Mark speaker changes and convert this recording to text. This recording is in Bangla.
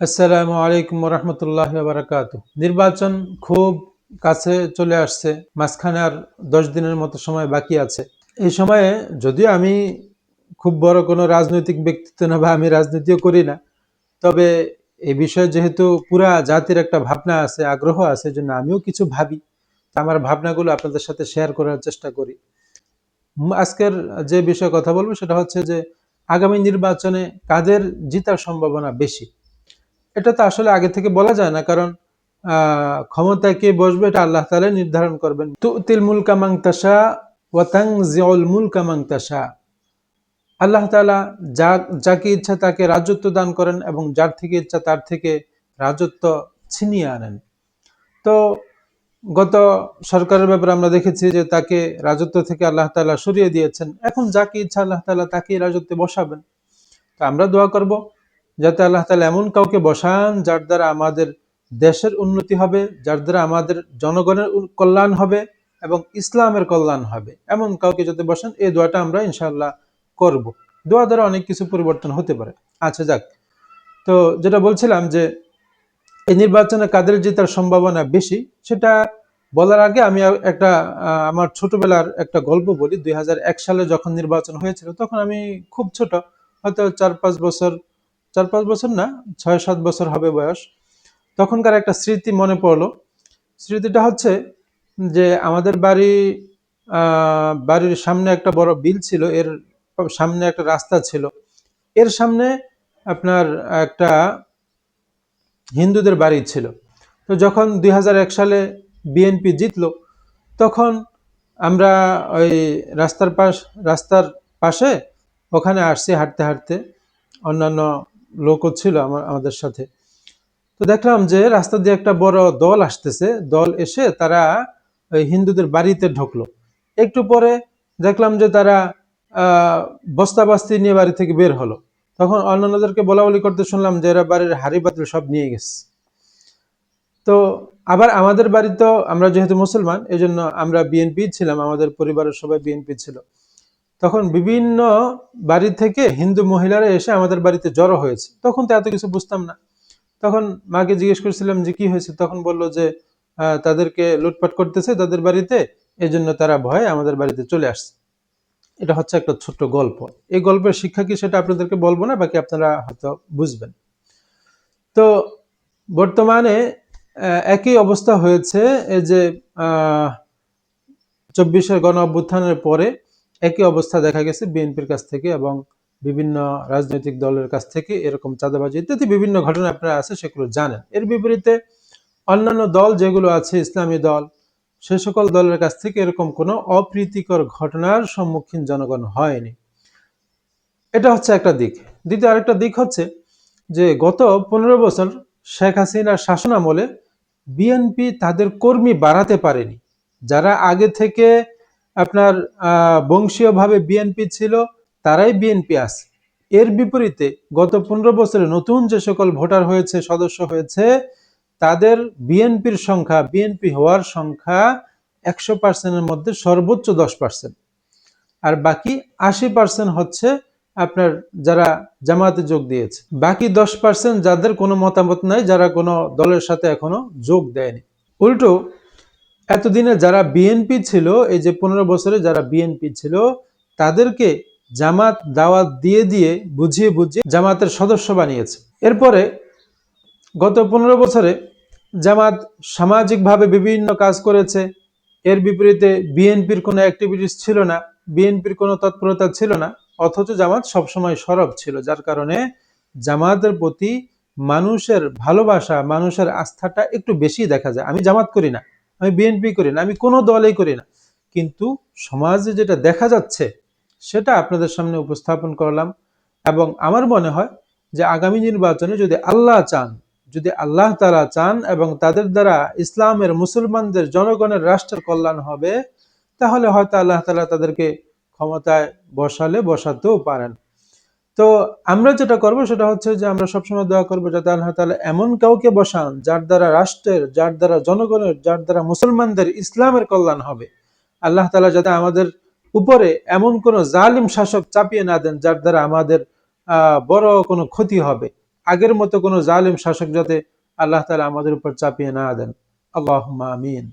Speaker 1: আসসালামু আলাইকুম রহমতুল্লাহ বারাকাত নির্বাচন খুব কাছে চলে আসছে, মাঝখানে আর দশ দিনের মতো সময় বাকি আছে। এই সময়ে যদিও আমি খুব বড় কোনো রাজনৈতিক ব্যক্তিত্ব না বা আমি রাজনীতিও করি না, তবে এই বিষয়ে যেহেতু পুরা জাতির একটা ভাবনা আছে, আগ্রহ আছে জন্য আমিও কিছু ভাবি। তা আমার ভাবনাগুলো আপনাদের সাথে শেয়ার করার চেষ্টা করি। আজকের যে বিষয়ে কথা বলব সেটা হচ্ছে যে, আগামী নির্বাচনে কাদের জিতার সম্ভাবনা বেশি? এটা তো আসলে আগে থেকে বলা যায় না, কারণ ক্ষমতায় কে বসবে এটা আল্লাহ তাআলা নির্ধারণ করবেন। তুতিল মুলকা মাংতাসা ওয়াতাং জিউল মুলকা মাংতাসা আল্লাহ তালা যা, যাকে ইচ্ছা তাকে রাজত্ব দান করেন এবং যার থেকে ইচ্ছা তার থেকে রাজত্ব ছিনিয়ে আনেন। তো গত সরকারের ব্যাপারে আমরা দেখেছি যে তাকে রাজত্ব থেকে আল্লাহ তালা সরিয়ে দিয়েছেন। এখন যাকে ইচ্ছা আল্লাহ তালা তাকেই রাজত্বে বসাবেন। তো আমরা দোয়া করব। যাতে আল্লাহ তাআলা এমন কাউকে বসান যার দ্বারা আমাদের দেশের উন্নতি হবে, যার দ্বারা আমাদের জনগণের কল্যাণ হবে এবং ইসলামের কল্যাণ হবে। এমন কাউকে যাতে বসান, এই দোয়াটা আমরা ইনশাল্লাহ করব। দোয়া দ্বারা অনেক কিছু পরিবর্তন হতে পারে। আচ্ছা যাক। তো যেটা বলছিলাম যে, এই নির্বাচনে কাদের জেতার সম্ভাবনা বেশি, সেটা বলার আগে আমি একটা আমার ছোটবেলার একটা গল্প বলি। দুই হাজার এক সালে যখন নির্বাচন হয়েছিল, তখন আমি খুব ছোট, হয়তো চার পাঁচ বছর চার পাঁচ বছর না ছয় সাত বছর হবে বয়স। তখনকার একটা স্মৃতি মনে পড়ল। স্মৃতিটা হচ্ছে যে আমাদের বাড়ি বাড়ির সামনে একটা বড় বিল ছিল, এর সামনে একটা রাস্তা ছিল। এর সামনে আপনার একটা হিন্দুদের বাড়ি ছিল। তো যখন দুই হাজার এক সালে বিএনপি জিতলো, তখন আমরা ওই রাস্তার পাশ, রাস্তার পাশে ওখানে আসছি হাঁটতে হাঁটতে অন্যান্য লোকও ছিল আমার, আমাদের সাথে। তো দেখলাম যে রাস্তা দিয়ে একটা বড় দল আসতেছে। দল এসে তারা ওই হিন্দুদের বাড়িতে ঢুকলো। একটু পরে দেখলাম যে তারা বস্তা বাস্তি নিয়ে বাড়ি থেকে বের হলো। তখন অন্যান্যদেরকে বলা বলি করতে শুনলাম যে এরা বাড়ির হাড়ি পাতিল সব নিয়ে গেছে। তো আবার আমাদের বাড়িতেও আমরা যেহেতু মুসলমান এই জন্য আমরা বিএনপি ছিলাম, আমাদের পরিবারের সবাই বিএনপি ছিল। তখন বিভিন্ন বাড়ি থেকে হিন্দু মহিলারা এসে আমাদের বাড়িতে জড়ো হয়েছে। তখন তো এত কিছু বুঝতাম না। তখন মাকে জিজ্ঞেস করছিলাম যে, কি হয়েছে? তখন বলল যে তাদেরকে লুটপাট করতেছে তাদের বাড়িতে এই জন্য তারা ভয়ে আমাদের বাড়িতে চলে আসছে। এটা হচ্ছে একটা ছোট্ট গল্প। এই গল্পের শিক্ষা কি সেটা আপনাদেরকে বলব না, বাকি আপনারা হয়তো বুঝবেন। তো বর্তমানে একই অবস্থা হয়েছে, এই যে চব্বিশের গণ অভ্যুত্থানের পরে একই অবস্থা দেখা গেছে বিএনপির কাছ থেকে এবং বিভিন্ন রাজনৈতিক দলের কাছ থেকে এরকম চাঁদাবাজি, ইত্যাদি বিভিন্ন ঘটনা আপনারা আছে সেগুলো জানেন। এর বিপরীতে অন্যান্য দল যেগুলো আছে, ইসলামী দল, সে সকল দলের কাছ থেকে এরকম কোনো অপ্রীতিকর ঘটনার সম্মুখীন জনগণ হয়নি। এটা হচ্ছে একটা দিক। দ্বিতীয় আরেকটা দিক হচ্ছে যে গত পনেরো বছর শেখ হাসিনার শাসনামলে বিএনপি তাদের কর্মী বাড়াতে পারেনি। যারা আগে থেকে আপনার বংশীয়ভাবে বিএনপি ছিল, তারাই বিএনপি আছে। এর বিপরীতে গত পনেরো বছরে নতুন যে সকল ভোটার হয়েছে, সদস্য হয়েছে, তাদের বিএনপির সংখ্যা, বিএনপি হওয়ার সংখ্যা একশো পার্সেন্টের মধ্যে সর্বোচ্চ দশ পার্সেন্ট আর বাকি আশি পার্সেন্ট হচ্ছে আপনার যারা জামাতে যোগ দিয়েছে। বাকি দশ পার্সেন্ট যাদের কোনো মতামত নাই, যারা কোনো দলের সাথে এখনও যোগ দেয়নি। উল্টো এতদিনে যারা বিএনপি ছিল, এই যে পনেরো বছরে যারা বিএনপি ছিল, তাদেরকে জামাত দাওয়াত দিয়ে দিয়ে বুঝিয়ে বুঝিয়ে জামাতের সদস্য বানিয়েছে। এরপরে গত পনেরো বছরে জামাত সামাজিকভাবে বিভিন্ন কাজ করেছে। এর বিপরীতে বিএনপির কোনো অ্যাক্টিভিটিস ছিল না, বিএনপির কোনো তৎপরতা ছিল না, অথচ জামাত সবসময় সরব ছিল, যার কারণে জামাতের প্রতি মানুষের ভালোবাসা, মানুষের আস্থাটা একটু বেশি দেখা যায়। আমি জামাত করি না। আমি বিএনপি করি না, আমি কোনো দলেই করি না। কিন্তু সমাজে যেটা দেখা যাচ্ছে, সেটা আপনাদের সামনে উপস্থাপন করলাম এবং আমার মনে হয় যে আগামী নির্বাচনে যদি আল্লাহ চান, যদি আল্লাহ তারা চান এবং তাদের দ্বারা ইসলামের মুসলমানদের জনগণের রাষ্ট্রের কল্যাণ হবে, তাহলে হয়তো আল্লাহ তালা তাদেরকে ক্ষমতায় বসালে, বসাতেও পারেন। তো আমরা যেটা করব সেটা হচ্ছে যে আমরা সবসময় দোয়া করব যাতে আল্লাহ তালা এমন কাউকে বসান যার দ্বারা রাষ্ট্রের, যার দ্বারা জনগণের, যার দ্বারা মুসলমানদের ইসলামের কল্যাণ হবে। আল্লাহ তালা যাতে আমাদের উপরে এমন কোনো জালিম শাসক চাপিয়ে না দেন যার দ্বারা আমাদের বড় কোনো ক্ষতি হবে। আগের মতো কোনো জালিম শাসক যাতে আল্লাহ তালা আমাদের উপর চাপিয়ে না দেন। আল্লাহ আমিন।